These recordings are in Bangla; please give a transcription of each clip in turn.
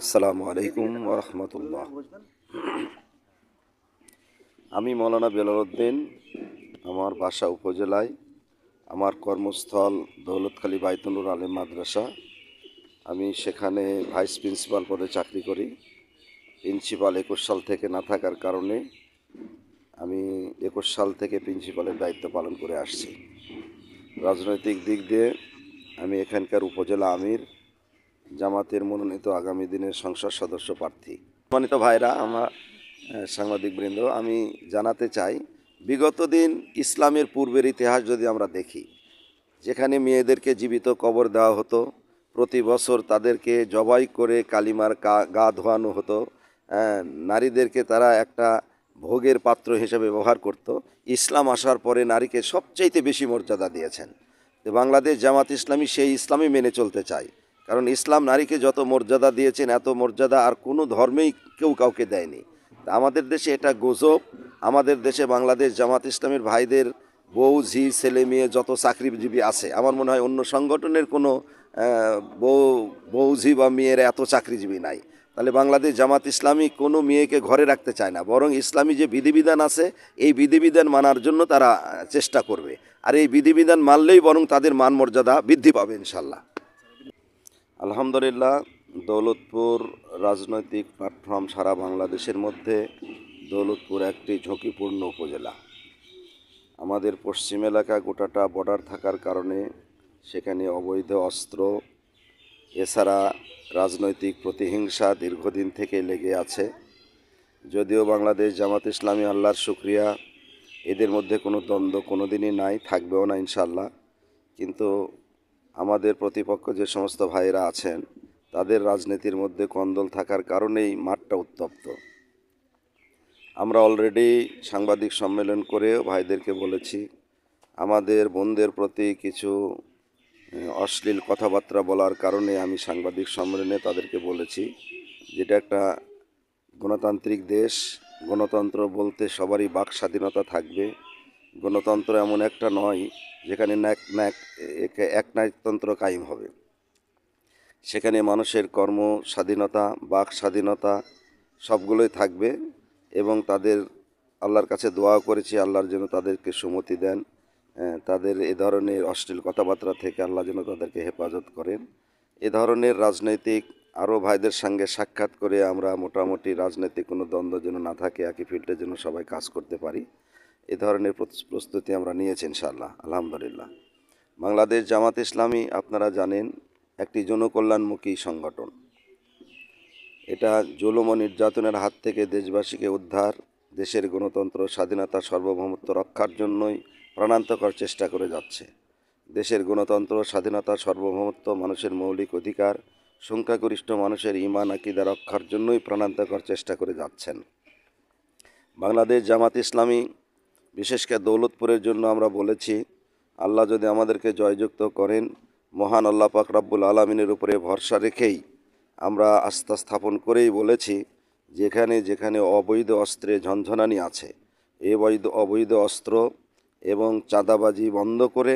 আসসালামু আলাইকুম রহমতুল্লাহ আমি মৌলানা বেলালউদ্দিন, আমার বাসা উপজেলায়, আমার কর্মস্থল দৌলতখালী বাইতুনুর আলেম মাদ্রাসা। আমি সেখানে ভাইস প্রিন্সিপাল পদে চাকরি করি। প্রিন্সিপাল একুশ সাল থেকে না থাকার কারণে আমি একুশ সাল থেকে প্রিন্সিপালের দায়িত্ব পালন করে আসছি। রাজনৈতিক দিক দিয়ে আমি এখানকার উপজেলা আমির জামাতের মনোনীত আগামী দিনের সংসদ সদস্য প্রার্থী। সম্মানিত ভাইরা, আমার সাংবাদিকবৃন্দ আমি জানাতে চাই, বিগত দিন ইসলামের পূর্বের ইতিহাস যদি আমরা দেখি, যেখানে মেয়েদেরকে জীবিত কবর দেওয়া হতো, প্রতি বছর তাদেরকে জবাই করে কালিমার গা- ধোয়ানো হতো নারীদেরকে তারা একটা ভোগের পাত্র হিসেবে ব্যবহার করত, ইসলাম আসার পরে নারীকে সবচাইতে বেশি মর্যাদা দিয়েছেন। তো বাংলাদেশ জামাত ইসলামী সেই ইসলামই মেনে চলতে চায়। কারণ ইসলাম নারীকে যত মর্যাদা দিয়েছেন, এত মর্যাদা আর কোনো ধর্মেই কেউ কাউকে দেয়নি। আমাদের দেশে এটা গজব। আমাদের দেশে বাংলাদেশ জামাত ইসলামের ভাইদের বউ, ঝি, ছেলে, মেয়ে যত চাকরিজীবী আছে, আমার মনে হয় অন্য সংগঠনের কোনো বউ বউ, ঝি বা মেয়ের এত চাকরিজীবী নাই। তাহলে বাংলাদেশ জামাত ইসলামী কোনো মেয়েকে ঘরে রাখতে চায় না, বরং ইসলামী যে বিধিবিধান আছে, এই বিধিবিধান মানার জন্য তারা চেষ্টা করবে। আর এই বিধিবিধান মানলেই বরং তাদের মান মর্যাদা বৃদ্ধি পাবে ইনশাল্লাহ আলহামদুলিল্লাহ, দৌলতপুর রাজনৈতিক প্ল্যাটফর্ম সারা বাংলাদেশের মধ্যে দৌলতপুর একটি ঝুঁকিপূর্ণ উপজেলা। আমাদের পশ্চিম এলাকা গোটাটা বর্ডার থাকার কারণে সেখানে অবৈধ অস্ত্র, এছাড়া রাজনৈতিক প্রতিহিংসা দীর্ঘদিন থেকে লেগে আছে। যদিও বাংলাদেশ জামাত ইসলামী আল্লাহর শুক্রিয়া, এদের মধ্যে কোনো দ্বন্দ্ব কোনো দিনই নাই, থাকবেও না ইনশাল্লাহ কিন্তু আমাদের প্রতিপক্ষ যে সমস্ত ভাইয়েরা আছেন, তাদের রাজনীতির মধ্যে কন্দল থাকার কারণেই মাঠটা উত্তপ্ত। আমরা অলরেডি সাংবাদিক সম্মেলন করে ভাইদেরকে বলেছি, আমাদের বোনদের প্রতি কিছু অশ্লীল কথাবার্তা বলার কারণে আমি সাংবাদিক সম্মেলনে তাদেরকে বলেছি, যেটা একটা গণতান্ত্রিক দেশ, গণতন্ত্র বলতে সবারই বাক স্বাধীনতা থাকবে। গণতন্ত্র এমন একটা নয় যেখানে ন্যাক ন্যাক একে- একনায়কতন্ত্র কায়েম হবে। সেখানে মানুষের কর্ম স্বাধীনতা, বাক স্বাধীনতা সবগুলোই থাকবে এবং তাদের আল্লাহর কাছে দোয়া করেছি, আল্লাহর যেন তাদেরকে সুমতি দেন তাদের এ ধরনের অশ্লীল কথাবার্তা থেকে আল্লাহ যেন তাদেরকে হেফাজত করেন। এ ধরনের রাজনৈতিক আরও ভাইদের সঙ্গে সাক্ষাৎ করে আমরা মোটামুটি রাজনৈতিক কোনো দ্বন্দ্ব যেন না থাকে, একই ফিল্ডে যেন সবাই কাজ করতে পারি। এ ধরনের প্রস- প্রস্তুতি আমরা নিয়েছি ইনশাআল্লাহ, আলহামদুলিল্লাহ। বাংলাদেশ জামাত ইসলামী, আপনারা জানেন, একটি জনকল্যাণমুখী সংগঠন। এটা জুলুম ও নির্যাতনের হাত থেকে দেশবাসীকে উদ্ধার, দেশের গণতন্ত্র, স্বাধীনতা, সার্বভৌমত্ব রক্ষার জন্যই প্রাণান্তকর চেষ্টা করে যাচ্ছে। দেশের গণতন্ত্র, স্বাধীনতা, সার্বভৌমত্ব, মানুষের মৌলিক অধিকার, সংখ্যাগরিষ্ঠ মানুষের ইমান আকিদা রক্ষার জন্যই প্রাণান্তকর চেষ্টা করে যাচ্ছেন। বাংলাদেশ জামাত ইসলামী বিশেষ করে দৌলতপুরের জন্য আমরা বলেছি, আল্লাহ যদি আমাদেরকে জয়যুক্ত করেন, মহান আল্লাহ পাক রাব্বুল আলমিনের উপরে ভরসা রেখেই আমরা আস্থা স্থাপন করেই বলেছি, যেখানে যেখানে অবৈধ অস্ত্রে ঝনঝনানি আছে এই বৈধ, অবৈধ অস্ত্র এবং চাঁদাবাজি বন্ধ করে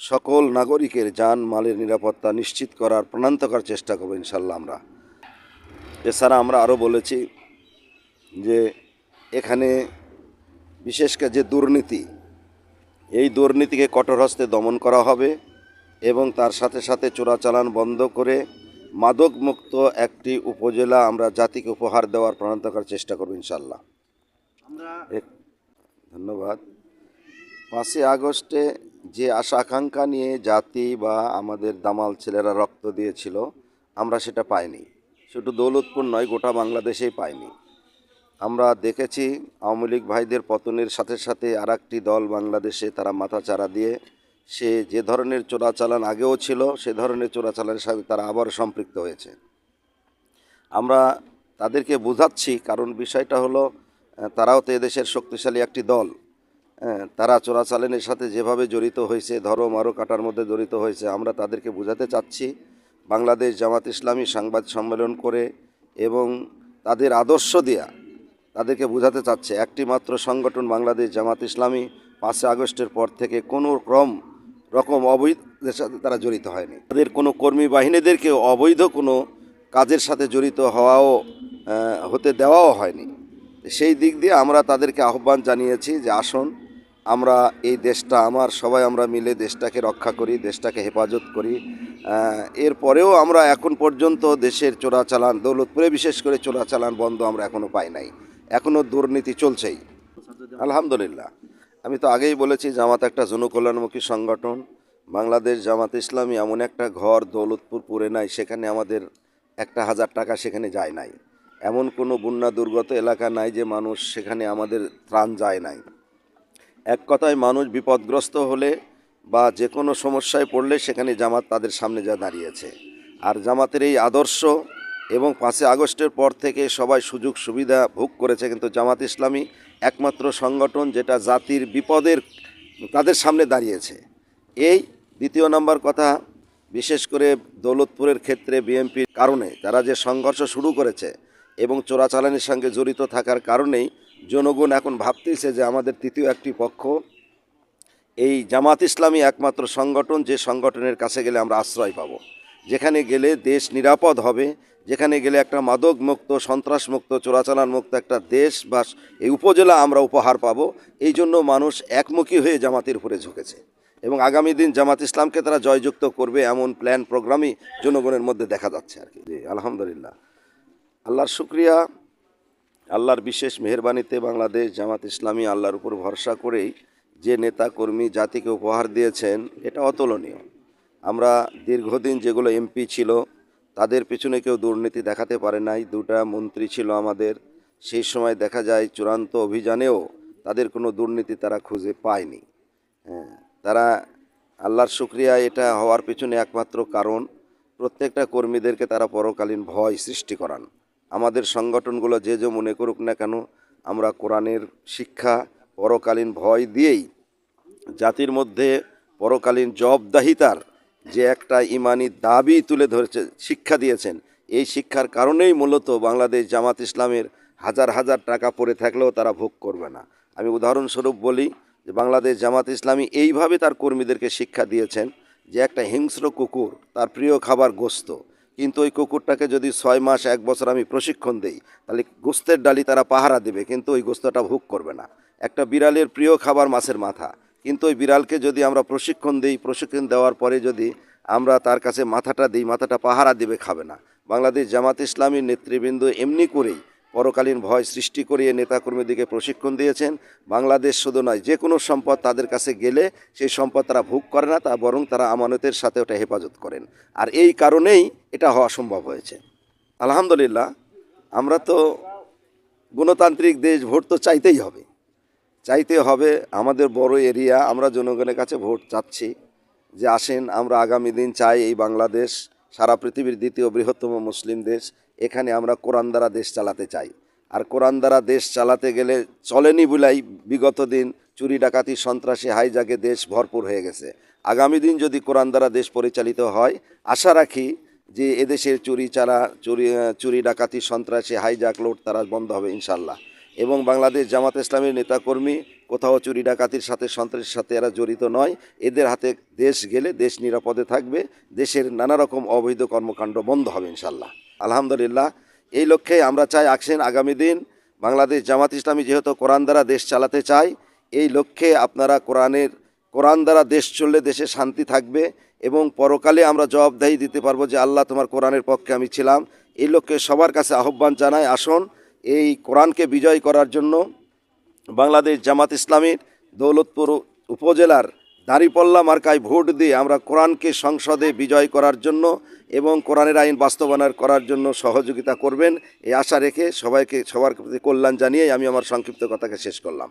সকল নাগরিকের যান মালের নিরাপত্তা নিশ্চিত করার প্রাণান্তকর চেষ্টা করব ইনশাল্লাহ আমরা। এছাড়া আমরা আরও বলেছি যে এখানে বিশেষ করে যে দুর্নীতি এই দুর্নীতিকে কঠোর হস্তে দমন করা হবে এবং তার সাথে সাথে চোরাচালান বন্ধ করে মাদক মুক্ত একটি উপজেলা আমরা জাতিকে উপহার দেওয়ার প্রাণান্তকর চেষ্টা করব ইনশাল্লাহ ধন্যবাদ। পাঁচই আগস্টে যে আশা আকাঙ্ক্ষা নিয়ে জাতি বা আমাদের দামাল ছেলেরা রক্ত দিয়েছিল আমরা সেটা পাইনি। শুধু দৌলতপুর নয় গোটা বাংলাদেশেই পাইনি। আমরা দেখেছি আওয়ামী লীগ ভাইদের পতনের সাথে সাথে আর দল বাংলাদেশে তারা মাথা চারা দিয়ে সে যে ধরনের চোরাচালান আগেও ছিল, সে ধরনের চোরাচালানের সাথে তারা আবার সম্পৃক্ত হয়েছে। আমরা তাদেরকে বোঝাচ্ছি, কারণ বিষয়টা হলো তারাও তো এদেশের শক্তিশালী একটি দল। তারা চোরাচালানের সাথে যেভাবে জড়িত হয়েছে, ধর্ম আরও কাটার মধ্যে জড়িত হয়েছে, আমরা তাদেরকে বোঝাতে চাচ্ছি, বাংলাদেশ জামাত ইসলামী সংবাদ সম্মেলন করে এবং তাদের আদর্শ দেয়া তাদেরকে বোঝাতে চাচ্ছে, একটি মাত্র সংগঠন বাংলাদেশ জামাত ইসলামী পাঁচই আগস্টের পর থেকে কোনো ক্রম রকম অবৈধের সাথে তারা জড়িত হয়নি। তাদের কোনো কর্মী বাহিনীদেরকে অবৈধ কোনো কাজের সাথে জড়িত হওয়াও হতে দেওয়াও হয়নি। সেই দিক দিয়ে আমরা তাদেরকে আহ্বান জানিয়েছি যে আসুন, আমরা এই দেশটা আমার, সবাই আমরা মিলে দেশটাকে রক্ষা করি, দেশটাকে হেফাজত করি। এরপরেও আমরা এখন পর্যন্ত দেশের চোরাচালান, দৌলতপুরে বিশেষ করে চোরাচালান বন্ধ আমরা এখনও পাই নাই। এখনও দুর্নীতি চলছেই। আলহামদুলিল্লাহ। আমি তো আগেই বলেছি, জামাত একটা জনকল্যাণমুখী সংগঠন। বাংলাদেশ জামাত ইসলামী এমন একটা ঘর দৌলতপুর পুরে নাই, সেখানে আমাদের একটা হাজার টাকা সেখানে যায় নাই। এমন কোনো বন্যা দুর্গত এলাকা নাই যে মানুষ সেখানে আমাদের ত্রাণ যায় নাই। এক কথায় মানুষ বিপদগ্রস্ত হলে বা যে কোনো সমস্যায় পড়লে সেখানে জামাত তাদের সামনে যা দাঁড়িয়েছে। আর জামাতের এই আদর্শ এবং পাঁচই আগস্টের পর থেকে সবাই সুযোগ সুবিধা ভোগ করেছে, কিন্তু জামাত ইসলামী একমাত্র সংগঠন যেটা জাতির বিপদের তাদের সামনে দাঁড়িয়েছে। এই দ্বিতীয় নম্বর কথা, বিশেষ করে দৌলতপুরের ক্ষেত্রে বিএনপির কারণে তারা যে সংঘর্ষ শুরু করেছে এবং চোরাচালানির সঙ্গে জড়িত থাকার কারণেই জনগণ এখন ভাবতেছে যে আমাদের তৃতীয় একটি পক্ষ। এই জামাত ইসলামী একমাত্র সংগঠন, যে সংগঠনের কাছে গেলে আমরা আশ্রয় পাবো। যেখানে গেলে দেশ নিরাপদ হবে, যেখানে গেলে একটা মাদক মুক্ত সন্ত্রাস মুক্ত চোরাচালান মুক্ত একটা দেশ বা এই উপজেলা আমরা উপহার পাব। এই জন্য মানুষ একমুখী হয়ে জামাতের উপরে ঝুঁকেছে এবং আগামী দিন জামাত ইসলামকে তারা জয়যুক্ত করবে এমন প্ল্যান, প্রোগ্রামই জনগণের মধ্যে দেখা যাচ্ছে আর কি। আলহামদুলিল্লাহ। আল্লাহর শুক্রিয়া, আল্লাহর বিশেষ মেহরবানিতে বাংলাদেশ জামাত ইসলামী আল্লাহর উপর ভরসা করেই যে নেতা কর্মী জাতিকে উপহার দিয়েছেন, এটা অতুলনীয়। আমরা দীর্ঘদিন যেগুলো এমপি ছিল, তাদের পিছনে কেউ দুর্নীতি দেখাতে পারে নাই। দুটা মন্ত্রী ছিল আমাদের। সেই সময় দেখা যায় চূড়ান্ত অভিযানেও তাদের কোনো দুর্নীতি তারা খুঁজে পায়নি। হ্যাঁ তারা আল্লাহর শুক্রিয়া, এটা হওয়ার পিছনে একমাত্র কারণ, প্রত্যেকটা কর্মীদেরকে তারা পরকালীন ভয় সৃষ্টি করান। আমাদের সংগঠনগুলো যে যে মনে করুক না কেন, আমরা কোরআনের শিক্ষা পরকালীন ভয় দিয়েই জাতির মধ্যে পরকালীন জবাবদাহিতার যে একটা ইমানি দাবি তুলে ধরেছে, শিক্ষা দিয়েছেন। এই শিক্ষার কারণেই মূলত বাংলাদেশ জামাত ইসলামের হাজার হাজার টাকা পড়ে থাকলেও তারা ভোগ করবে না। আমি উদাহরণস্বরূপ বলি যে বাংলাদেশ জামাত ইসলামী এইভাবে তার কর্মীদেরকে শিক্ষা দিয়েছেন যে একটা হিংস্র কুকুর, তার প্রিয় খাবার গোস্ত। কিন্তু ওই কুকুরটাকে যদি ছয় মাস, এক বছর আমি প্রশিক্ষণ দেই, তাহলে গোস্তের ডালি তারা পাহারা দেবে, কিন্তু ওই গোস্তটা ভোগ করবে না। একটা বিড়ালের প্রিয় খাবার মাছের মাথা কিন্তু ওই বিড়ালকে যদি আমরা প্রশিক্ষণ দিই, প্রশিক্ষণ দেওয়ার পরে যদি আমরা তার কাছে মাথাটা দিই, মাথাটা পাহারা দিবে, খাবে না। বাংলাদেশ জামাত ইসলামীর নেতৃবৃন্দ এমনি করেই পরকালীন ভয় সৃষ্টি করিয়ে নেতাকর্মীদেরকে প্রশিক্ষণ দিয়েছেন। বাংলাদেশ শুধু নয়, যে কোনো সম্পদ তাদের কাছে গেলে সেই সম্পদ তারা ভোগ করে না, তা বরং তারা আমানতের সাথে ওটা হেফাজত করেন। আর এই কারণেই এটা হওয়া সম্ভব হয়েছে। আলহামদুলিল্লাহ, আমরা তো গণতান্ত্রিক দেশ, ভোট তো চাইতেই হবে। চাইতে হবে আমাদের বড় এরিয়া, আমরা জনগণের কাছে ভোট চাচ্ছি যে আসেন, আমরা আগামী দিন চাই এই বাংলাদেশ, সারা পৃথিবীর দ্বিতীয় বৃহত্তম মুসলিম দেশ, এখানে আমরা কোরআন দ্বারা দেশ চালাতে চাই। আর কোরআন দ্বারা দেশ চালাতে গেলে চলেনি বলাই বিগত দিন চুরি, ডাকাতি, সন্ত্রাসী, হাইজাকে দেশ ভরপুর হয়ে গেছে। আগামী দিন যদি কোরআন দ্বারা দেশ পরিচালিত হয়, আশা রাখি যে এদেশের চুরি, চারা, চুরি চুরি, ডাকাতি, সন্ত্রাসী, হাইজাক লোড তারা বন্ধ হবে ইনশাল্লাহ। এবং বাংলাদেশ জামাত ইসলামের নেতাকর্মী কোথাও চুরি ডাকাতির সাথে সন্ত্রাসের সাথে এরা জড়িত নয়। এদের হাতে দেশ গেলে দেশ নিরাপদে থাকবে। দেশের নানা রকম অবৈধ কর্মকাণ্ড বন্ধ হবে ইনশাল্লাহ আলহামদুলিল্লাহ, এই লক্ষ্যে আমরা চাই আসেন আগামী দিন বাংলাদেশ জামাত ইসলামী যেহেতু কোরআন দ্বারা দেশ চালাতে চায়, এই লক্ষ্যে আপনারা কোরআনের, কোরআন দ্বারা দেশ চললে দেশে শান্তি থাকবে এবং পরকালে আমরা জবাবদাহি দিতে পারব যে আল্লাহ তোমার কোরআনের পক্ষে আমি ছিলাম। এই লক্ষ্যে সবার কাছে আহ্বান জানাই, আসুন এই কোরআনকে বিজয় করার জন্য বাংলাদেশ জামাত ইসলামীর দৌলতপুর উপজেলার দাঁড়িপল্লা মার্কায় ভোট দিয়ে আমরা কোরআনকে সংসদে বিজয় করার জন্য এবং কোরআনের আইন বাস্তবায়ন করার জন্য সহযোগিতা করবেন, এই আশা রেখে সবাইকে, সবার প্রতি কল্যাণ জানিয়ে আমি আমার সংক্ষিপ্ত কথাকে শেষ করলাম।